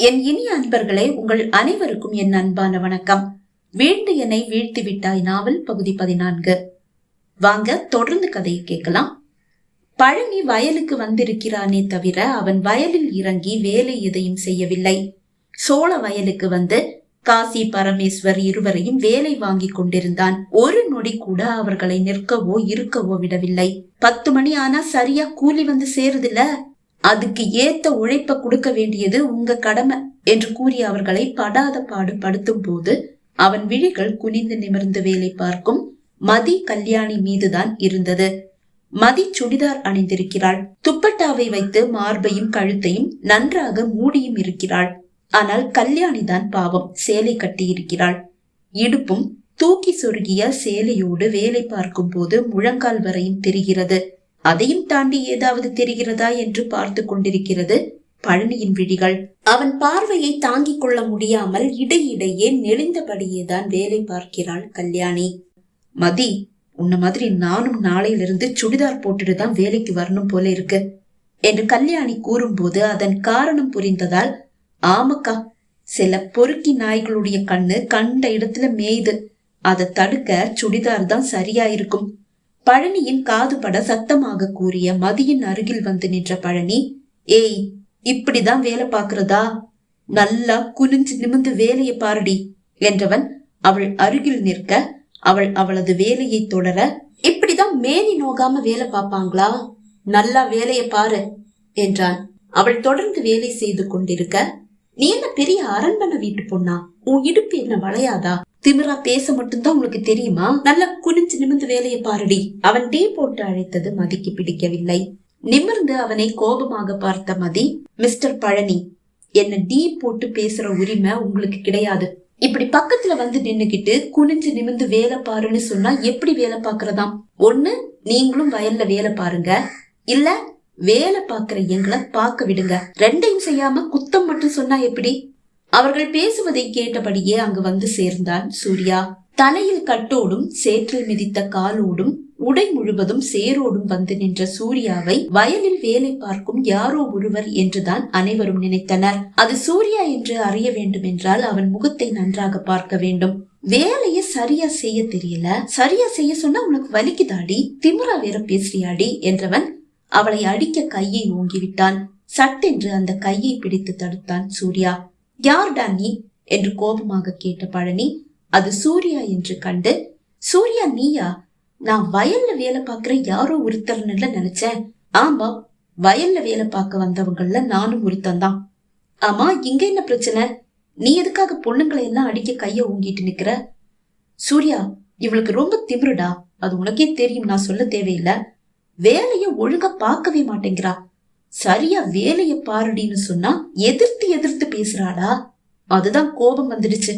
என் இனிய அன்பர்களே உங்கள் அனைவருக்கும் என் அன்பான வணக்கம். வீழ்ந்து என்னை வீழ்த்தி விட்டாய் நாவல் பகுதி பதினான்கு. வாங்க தொடர்ந்து கதையை கேட்கலாம். பழனி வயலுக்கு வந்திருக்கிறானே தவிர அவன் வயலில் இறங்கி வேலை எதையும் செய்யவில்லை. சோழ வயலுக்கு வந்து காசி பரமேஸ்வர் இருவரையும் வேலை வாங்கி கொண்டிருந்தான். ஒரு நொடி கூட அவர்களை நிற்கவோ இருக்கவோ விடவில்லை. பத்து மணி ஆனா சரியா கூலி வந்து சேருதுல அதுக்கு ஏத்த உழைப்ப கொடுக்க வேண்டியது உங்க கடமை என்று கூறி அவர்களை படாத பாடு படுத்தும் போது அவன் விழிகள் குனிந்து நிமிர்ந்து வேலை பார்க்கும் மதி கல்யாணி மீதுதான் இருந்தது. மதி சுடிதார் அணிந்திருக்கிறாள். துப்பட்டாவை வைத்து மார்பையும் கழுத்தையும் நன்றாக மூடியும் இருக்கிறாள். ஆனால் கல்யாணிதான் பாவம் சேலை கட்டியிருக்கிறாள். இடுப்பும் தூக்கி சொருகிய சேலையோடு வேலை பார்க்கும் போது முழங்கால் வரையும் தெரிகிறது. அதையும் தாண்டி ஏதாவது தெரிகிறதா என்று பார்த்து கொண்டிருக்கிறது பழனியின் விழிகள். அவன் பார்வையை தாங்கிக் கொள்ள முடியாமல் இடையிடையே நெளிந்தபடியேதான் வேலை பார்க்கிறாள் கல்யாணி. மதி உன்ன மாதிரி நானும் நாளையிலிருந்து சுடிதார் போட்டுட்டு தான் வேலைக்கு வரணும் போல இருக்கு என்று கல்யாணி கூறும்போது அதன் காரணம் புரிந்ததால் ஆமக்கா சில பொறுக்கி நாய்களுடைய கண்ணு கண்ட இடத்துல மேயுது அதை தடுக்க சுடிதார் தான் சரியா இருக்கும் பழனியின் காதுபட சத்தமாக கூறிய மதியின் அருகில் வந்து நின்ற பழனி ஏய் இப்படிதான் வேலை பாக்குறதா நல்லா குனிஞ்சு நிமிந்து வேலையை பாருடி என்றவன் அவள் அருகில் நிற்க அவள் அவளது வேலையை தொடர இப்படிதான் மேனி நோகாம வேலை பார்ப்பாங்களா? நல்லா வேலையை பாரு என்றான். அவள் தொடர்ந்து வேலை செய்து கொண்டிருக்க நீ என்ன பெரிய அரண்மனை வீட்டு பொண்ணா? உன் இடுப்பு என்ன வளையாதா? திமிரா பேச மட்டும்தான் உங்களுக்கு தெரியுமா? நல்லா குனிஞ்சு நிமிந்து வேலையை பாருடி. அவன் டீ போட்டு அழைத்தது மதிக்கு பிடிக்கவில்லை. நிமிர்ந்து அவனை கோபமாக பார்த்த மதி மிஸ்டர் பழனி என்ன டீ போட்டு பேசுற உரிமை உங்களுக்கு கிடையாது. இப்படி பக்கத்துல வந்து நின்னுகிட்டு குனிஞ்சு நிமிந்து வேலை பாருன்னு சொன்னா எப்படி வேலை பாக்குறதாம் ஒண்ணு நீங்களும் வயல்ல வேலை பாருங்க. இல்ல வேலை பாக்குற எங்களை பார்க்க விடுங்க. ரெண்டையும் செய்யாம குத்தம் மட்டும் சொன்னா எப்படி? அவர்கள் பேசுவதை கேட்டபடியே அங்கு வந்து சேர்ந்தான் சூர்யா. தலையில் கட்டோடும் சேற்றில் மிதித்த காலோடும் உடை முழுவதும் சேரோடும் வந்து நின்ற சூர்யாவை வயலில் வேலை பார்க்கும் யாரோ ஒருவர் என்றுதான் அனைவரும் நினைத்தனர். அது சூர்யா என்று அறிய வேண்டும் என்றால் அவன் முகத்தை நன்றாக பார்க்க வேண்டும். வேலைய சரியா செய்ய தெரியல. சரியா செய்ய சொன்னா உனக்கு வலிக்குதாடி? திமுறா வேற பேசுறியாடி? என்றவன் அவளை அடிக்க கையை ஓங்கிவிட்டான். சட்டென்று அந்த கையை பிடித்து தடுத்தான் சூர்யா. யார்டா நீ என்று கோபமாக கேட்ட பழனி அது சூர்யா என்று கண்டு சூர்யா நீயா நான் வயல்ல வேலை பார்க்கிற யாரோ ஒருத்தர்னு நினைச்சேன். ஆமா வயல்ல வேலை பார்க்க வந்தவங்கள நானும் ஒருத்தன் தான். ஆமா இங்க என்ன பிரச்சனை? நீ எதுக்காக பொண்ணுங்களை எல்லாம் அடிக்க கைய ஊங்கிட்டு நிக்கிற? சூர்யா இவளுக்கு ரொம்ப திமிருடா. அது உனக்கே தெரியும் நான் சொல்ல தேவையில்லை. வேலைய ஒழுங்கா பார்க்கவே மாட்டேங்கிறா. சரியா வேலைய பாருடின்னு சொன்னா எதிர்த்து எதிர்த்து பேசுறாளா அதுதான் கோபம் வந்துடுச்சு.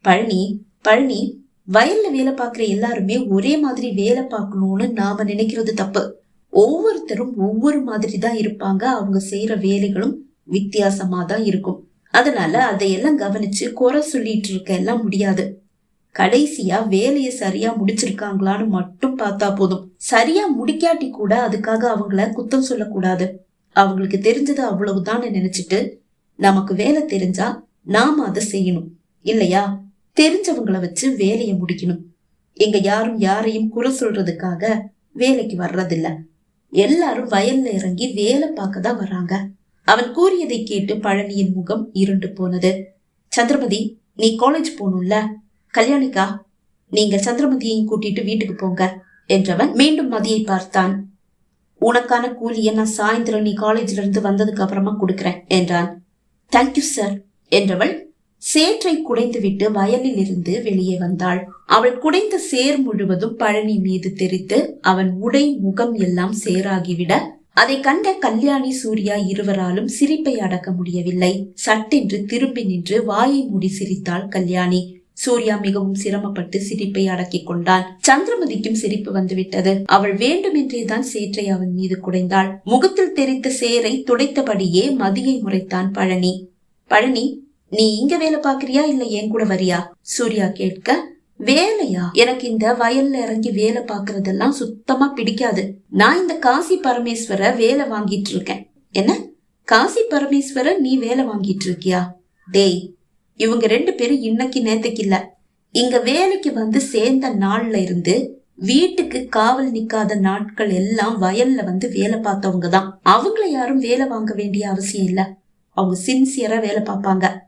பழனி பழனி வயல்ல வேலை பார்க்குற எல்லாருமே ஒரே மாதிரி வேலை பார்க்கணும்னு நாம நினைக்கிறது தப்பு. ஒவ்வொருத்தரும் ஒவ்வொரு மாதிரி தான் இருப்பாங்க. அவங்க செய்யற வேலைகளும் வித்தியாசமா தான் இருக்கும். அதனால அதையெல்லாம் கவனிச்சு குறை சொல்லிட்டு இருக்க எல்லாம் முடியாது. கடைசியா வேலையை சரியா முடிச்சிருக்காங்களான்னு மட்டும் பார்த்தா போதும். சரியா முடிக்காட்டி கூட அதுக்காக அவங்கள குத்தம் சொல்லக்கூடாது. அவங்களுக்கு தெரிஞ்சது அவ்வளவுதான் நினைச்சிட்டு நமக்கு வேலை தெரிஞ்சா நாம அதை செய்யணும். இல்லையா? தெரிஞ்சவங்கள வச்சு வேலையை முடிக்கணும். எங்க யாரும் யாரையும் குறை சொல்றதுக்காக வேலைக்கு வர்றதில்ல. எல்லாரும் வயல்ல இறங்கி வேலை பார்க்க தான் வராங்க அவன் கூறியதை கேட்டு பழனியின் முகம் இருண்டு போனது. சந்திரமதி நீ காலேஜ் போகணும்ல? கல்யாணிக்கா நீங்கள் சந்திரமதியையும் கூட்டிட்டு வீட்டுக்கு போங்க என்றவன் மீண்டும் மதியை பார்த்தான். உனக்கான கூலியை நான் சாயந்தரம் நீ காலேஜ்ல இருந்து வந்ததுக்கு அப்புறமா கொடுக்குறேன் என்றான். தேங்க்யூ சார் என்றவள் சேற்றை குடைந்துவிட்டு வயலில் இருந்து வெளியே வந்தாள். அவள் குடைந்த சேர் முழுவதும் பழனி மீது தெரித்து அவன் உடை முகம் எல்லாம் சேராகிவிட அதை கண்ட கல்யாணி சூர்யா இருவராலும் சிரிப்பை அடக்க முடியவில்லை. சட்டென்று திரும்பி நின்று வாயை மூடி சிரித்தாள் கல்யாணி. சூர்யா மிகவும் சிரமப்பட்டு சிரிப்பை அடக்கிக் கொண்டான் சந்திரமதிக்கும் சிரிப்பு வந்துவிட்டது. அவள் வேண்டுமென்றேதான் சேற்றை அவன் மீது குடைந்தாள். முகத்தில் தெரித்த சேரை துடைத்தபடியே மதியை முறைத்தான் பழனி. பழனி நீ இங்க வேலை பாக்குறியா இல்ல என் கூட வரியா? சூர்யா கேட்க வேலையா? எனக்கு இந்த வயல்ல இறங்கி வேலை பாக்குறதெல்லாம் சுத்தமா பிடிக்காது. நான் இந்த காசி பரமேஸ்வர வேலை வாங்கிட்டு இருக்கேன். என்ன? காசி பரமேஸ்வர நீ வேலை வாங்கிட்டு இருக்கியா? டேய் இவங்க ரெண்டு பேரும் இன்னைக்கு நேத்துக்கு இல்ல. இங்க வேலைக்கு வந்து சேர்ந்த நாள்ல இருந்து வீட்டுக்கு காவல் நிக்காத நாட்கள் எல்லாம் வயல்ல வந்து வேலை பார்த்தவங்க தான். அவங்கள யாரும் வேலை வாங்க வேண்டிய அவசியம் இல்ல. அவங்க சின்சியரா வேலை பார்ப்பாங்க.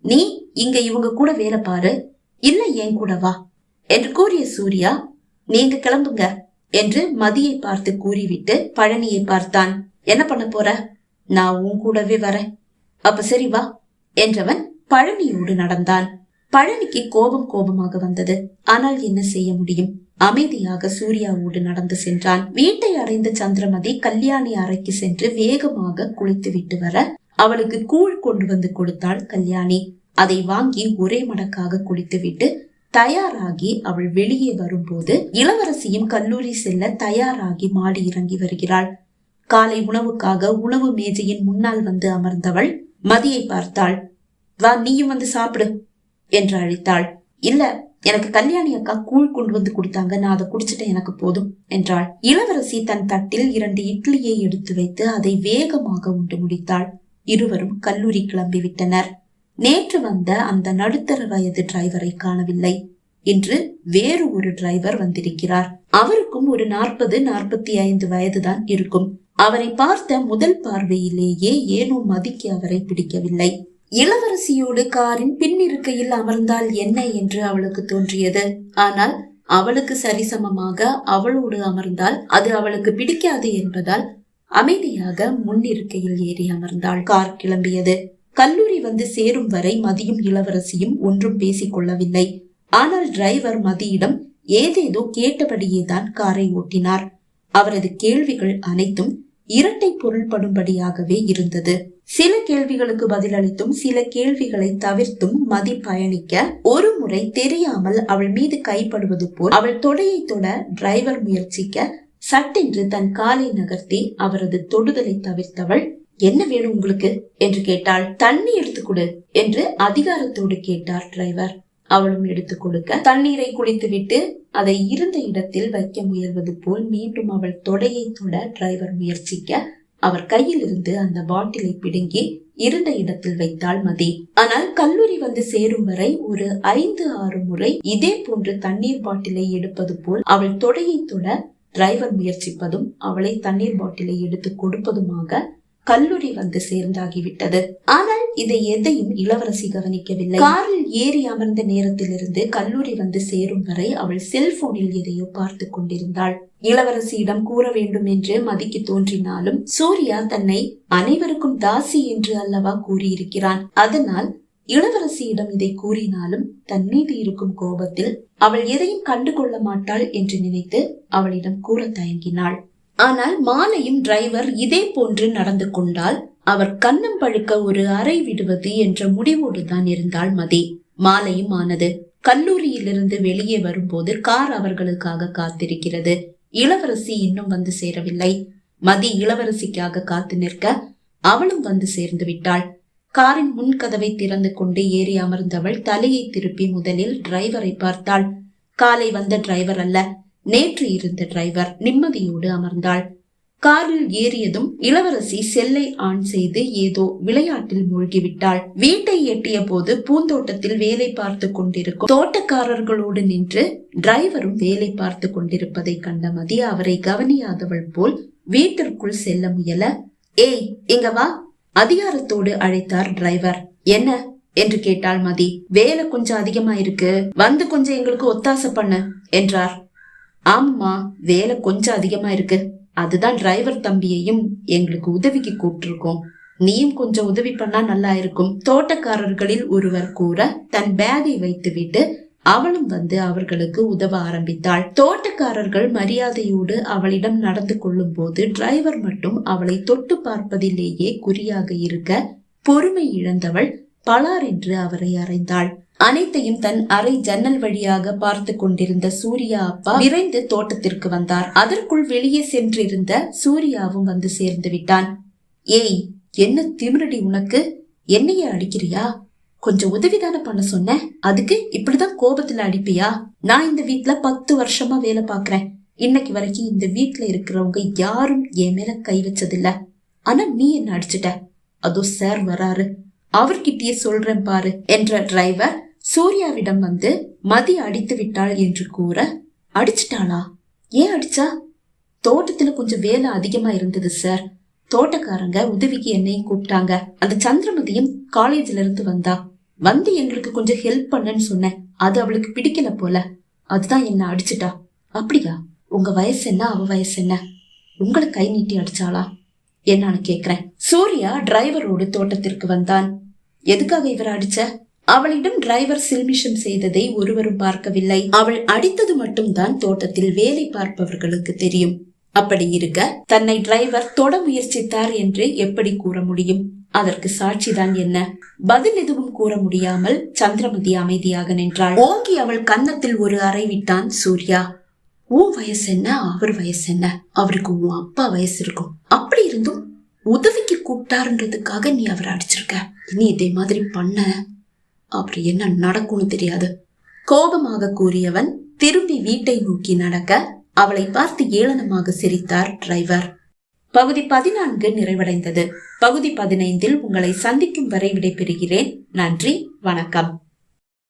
நீ இங்க இவங்க கூட வேலை பாரு. இல்ல ஏன் கூட வா என்று கூறிய சூர்யா நீங்க கிளம்புங்க என்று மதியை பார்த்து கூறிவிட்டு பழனியை பார்த்தான். என்ன பண்ண போற? நான் உன் கூடவே வரேன். அப்ப சரி வா என்றவன் பழனியோடு நடந்தான் பழனிக்கு கோபம் கோபமாக வந்தது. ஆனால் என்ன செய்ய முடியும்? அமைதியாக சூர்யாவோடு நடந்து சென்றான். வீட்டை அடைந்த சந்திரமதி கல்யாணி அறைக்கு சென்று வேகமாக குளித்து விட்டு வர அவளுக்கு கூழ் கொண்டு வந்து கொடுத்தாள் கல்யாணி. அதை வாங்கி ஒரே மடக்காக குளித்துவிட்டு தயாராகி அவள் வெளியே வரும்போது இளவரசியும் கல்லூரி செல்ல தயாராகி மாடி இறங்கி வருகிறாள். காலை உணவுக்காக உணவு மேஜையின் முன்னால் வந்து அமர்ந்தவள் மதியை பார்த்தாள். வா நீயும் வந்து சாப்பிடு என்று அழைத்தாள். இல்ல எனக்கு கல்யாணி அக்கா கூழ் கொண்டு வந்து கொடுத்தாங்க. நான் அதை குடிச்சிட்டேன் எனக்கு போதும் என்றாள். இளவரசி தன் தட்டில் இரண்டு இட்லியை எடுத்து வைத்து அதை வேகமாக உண்டு முடித்தாள். இருவரும் கல்லூரி கிளம்பிவிட்டனர் நேற்று வந்த அந்த நடுத்தர வயது டிரைவரை காணவில்லை இன்று வேறு ஒரு டிரைவர் வந்திருக்கிறார். அவருக்கும் ஒரு நாற்பது நாற்பத்தி ஐந்து வயதுதான் இருக்கும். அவரை பார்த்த முதல் பார்வையிலேயே ஏனோ மதிக்கு அவரை பிடிக்கவில்லை. இளவரசியோடு காரின் பின்னிருக்கையில் அமர்ந்தால் என்ன என்று அவளுக்கு தோன்றியது. ஆனால் அவளுக்கு சரிசமமாக அவளோடு அமர்ந்தால் அது அவளுக்கு பிடிக்காது என்பதால் அமைதியாக முன்னிருக்கையில் ஏறி அமர்ந்தாள். கார் கிளம்பியது. கல்லூரி வந்து சேரும் வரை மதியும் இளவரசியும் ஒன்றும் பேசிக் கொள்ளவில்லை. ஆனால் டிரைவர் மதியிடம் ஏதேதோ கேட்டபடியே தான் காரை ஓட்டினார். அவரது கேள்விகள் அனைத்தும் இரட்டை பொருள்படும்படியாகவே இருந்தது. சில கேள்விகளுக்கு பதிலளித்தும் சில கேள்விகளை தவிர்த்தும் மதி பயணிக்க ஒரு முறை தெரியாமல் அவள் மீது கைப்படுவது போல் அவள் தொடையை தொட டிரைவர் முயற்சிக்க சட்டென்று தன் காலை நகர்த்தி அவரது தொடுதலை தவிர்த்தவள் என்ன வேணும் உங்களுக்கு? என்று கேட்டாள். தண்ணி எடுத்து கொடு என்று அதிகாரத்தோடு கேட்டார் டிரைவர் அவளும் எடுத்து கொடுக்க தண்ணீரை குளித்துவிட்டு அதை இருந்த இடத்தில் வைக்க முயல்வது போல் மீண்டும் அவள் தொடையை தொட டிரைவர் முயற்சிக்க அவர் கையில் இருந்து அந்த பாட்டிலை பிடுங்கி இருந்த இடத்தில் வைத்தாள் மதி. ஆனால் கல்லூரி வந்து சேரும் வரை ஒரு ஐந்து ஆறு முறை இதே போன்று தண்ணீர் பாட்டிலை எடுப்பது போல் அவள் தொடையை தொட டிரைவர் முயற்சிப்பதும் அவளை தண்ணீர் பாட்டிலை எடுத்து கொடுப்பதுமாக கல்லூரி வந்து சேர்ந்தாகிவிட்டது. ஆனால் இதை எதையும் இளவரசி கவனிக்கவில்லை. காரில் ஏறி அமர்ந்த நேரத்திலிருந்து கல்லூரி வந்து சேரும் வரை அவள் செல்போனில் எதையோ பார்த்து கொண்டிருந்தாள். இளவரசியிடம் கூற வேண்டும் என்று மதிக்கு தோன்றினாலும் சூர்யா தன்னை அனைவருக்கும் தாசி என்று அல்லவா கூறியிருக்கிறான். அதனால் இளவரசியிடம் இதை கூறினாலும் தன் மீது இருக்கும் கோபத்தில் அவள் எதையும் கண்டுகொள்ள மாட்டாள் என்று நினைத்து அவளிடம் கூற தயங்கினாள். ஆனால் மாலையும் டிரைவர் இதே போன்று நடந்து கொண்டால் அவர் கண்ணம் பழுக்க ஒரு அறை விடுவது என்ற முடிவோடு தான் இருந்தாள் மதி. மாலையும் ஆனது. கல்லூரியிலிருந்து வெளியே வரும்போது கார் அவர்களுக்காக காத்திருக்கிறது. இளவரசி இன்னும் வந்து சேரவில்லை. மதி இளவரசிக்காக காத்து நிற்க அவளும் வந்து சேர்ந்து விட்டாள். காரின் முன் கதவை திறந்து கொண்டு ஏறி அமர்ந்தவள் தலையை திருப்பி முதலில் டிரைவரை பார்த்தாள். காலை வந்த டிரைவர் அல்ல. நேற்று இருந்த டிரைவர் நிம்மதியோடு அமர்ந்தாள். காரில் ஏறியதும் இளவரசி செல்லை ஆன் செய்து ஏதோ விளையாட்டில் மூழ்கிவிட்டாள். வீட்டை எட்டிய போது பூந்தோட்டத்தில் வேலை பார்த்து கொண்டிருக்கும் தோட்டக்காரர்களோடு நின்று டிரைவரும் வேலை பார்த்து கொண்டிருப்பதை கண்ட மதி அவரை கவனியாதவள் போல் வீட்டிற்குள் செல்ல முயல ஏய் இங்க வா அதிகாரத்தோடு அழைத்தார் டிரைவர். என்ன? என்று கேட்டாள் மதி. வேலை கொஞ்சம் அதிகமா இருக்கு வந்து கொஞ்சம் எங்களுக்கு ஒத்தாசை பண்ணு என்றார். ஆமாம்மா வேலை கொஞ்சம் அதிகமா இருக்கு. அதுதான் டிரைவர் தம்பியையும் எங்களுக்கு உதவிக்கு கூப்பிட்டுருக்கோம். நீயும் கொஞ்சம் உதவி பண்ணா நல்லா இருக்கும். தோட்டக்காரர்களில் ஒருவர் கூற தன் பேகை வைத்துவிட்டு அவளும் வந்து அவர்களுக்கு உதவ ஆரம்பித்தாள். தோட்டக்காரர்கள் மரியாதையோடு அவளிடம் நடந்து கொள்ளும் போது டிரைவர் மட்டும் அவளை தொட்டு பார்ப்பதிலேயே குறியாக இருக்க பொறுமை இழந்தவள் பலார் என்று அவரை அறைந்தாள். அனைத்தையும் தன் அறை ஜன்னல் வழியாக பார்த்து கொண்டிருந்த சூர்யா அப்பா விரைந்து தோட்டத்திற்கு வந்தார். அதற்குள் வெளியே சென்றிருந்த சூர்யாவும் வந்து சேர்ந்து விட்டான். ஏய் என்ன திமிரடி உனக்கு? என்னைய அடிக்கிறியா? கொஞ்சம் உதவிதானே பண்ண சொன்ன? அதுக்கு இப்படிதான் கோபத்துல அடிப்பியா? நான் இந்த வீட்டுல பத்து வருஷமா வேலை பாக்குறேன் இன்னைக்கு வரைக்கும் இந்த வீட்டுல இருக்கிறவங்க யாரும் என் மேல கை வச்சதில்ல. ஆனா நீ என்ன அடிச்சிட்ட? அதோ சார் வராரு. அவர்கிட்டயே சொல்றேன் பாரு என்ற டிரைவர் சூர்யாவிடம் வந்து மதி அடித்து விட்டாள் என்று கூற அடிச்சிட்டாளா? ஏன் அடிச்சா? தோட்டத்துல கொஞ்சம் வேலை அதிகமா இருந்தது சார். தோட்டக்காரங்க உதவிக்கு என்னையும் கூப்பிட்டாங்க. அந்த சந்திரமதியும் காலேஜ்ல இருந்து வந்தா. வந்து எங்களுக்கு கொஞ்சம் ஹெல்ப் பண்ணுன்னு சொன்னேன். அது அவளுக்கு பிடிக்கல போல. அதுதான் என்ன அடிச்சிட்டா. அப்படியா? உங்க வயசு என்ன? அவ வயசு என்ன? உங்களை கை நீட்டி அடிச்சாளா? என்னான்னு கேக்குறேன். சூர்யா டிரைவரோடு தோட்டத்திற்கு வந்தான். எதுக்காக இவர் அடிச்ச? அவளிடம் டிரைவர் சில்மிஷம் செய்ததை ஒருவரும் பார்க்கவில்லை. அவள் அடித்தது மட்டும்தான் தோட்டத்தில் வேலை பார்ப்பவர்களுக்கு தெரியும். அப்படி இருக்க தன்னை டிரைவர் தொட முயற்சித்தார் என்று எப்படி கூற முடியும்? அதற்கு சாட்சிதான் என்ன? பதில் எதுவும் கூற முடியாமல் சந்திரமதி அமைதியாக நின்றாள். ஓங்கி அவள் கன்னத்தில் ஒரு அறை விட்டான் சூர்யா. உன் வயசு என்ன? அவர் வயசு என்ன? அவருக்கு உன் அப்பா வயசு இருக்கும். அப்படி இருந்தும் உதவிக்கு கூப்பிட்டாருன்றதுக்காக நீ அவரை அடிச்சிருக்க. நீ இதே மாதிரி பண்ண. அப்புறம் என்ன நடக்கும்னு தெரியாது. கோபமாக கூறியவன் திரும்பி வீட்டை நோக்கி நடக்க அவளை பார்த்து ஏளனமாக சிரித்தார் டிரைவர். பகுதி பதினான்கு நிறைவடைந்தது. பகுதி பதினைந்தில் உங்களை சந்திக்கும் வரை விடைபெறுகிறேன். நன்றி வணக்கம்.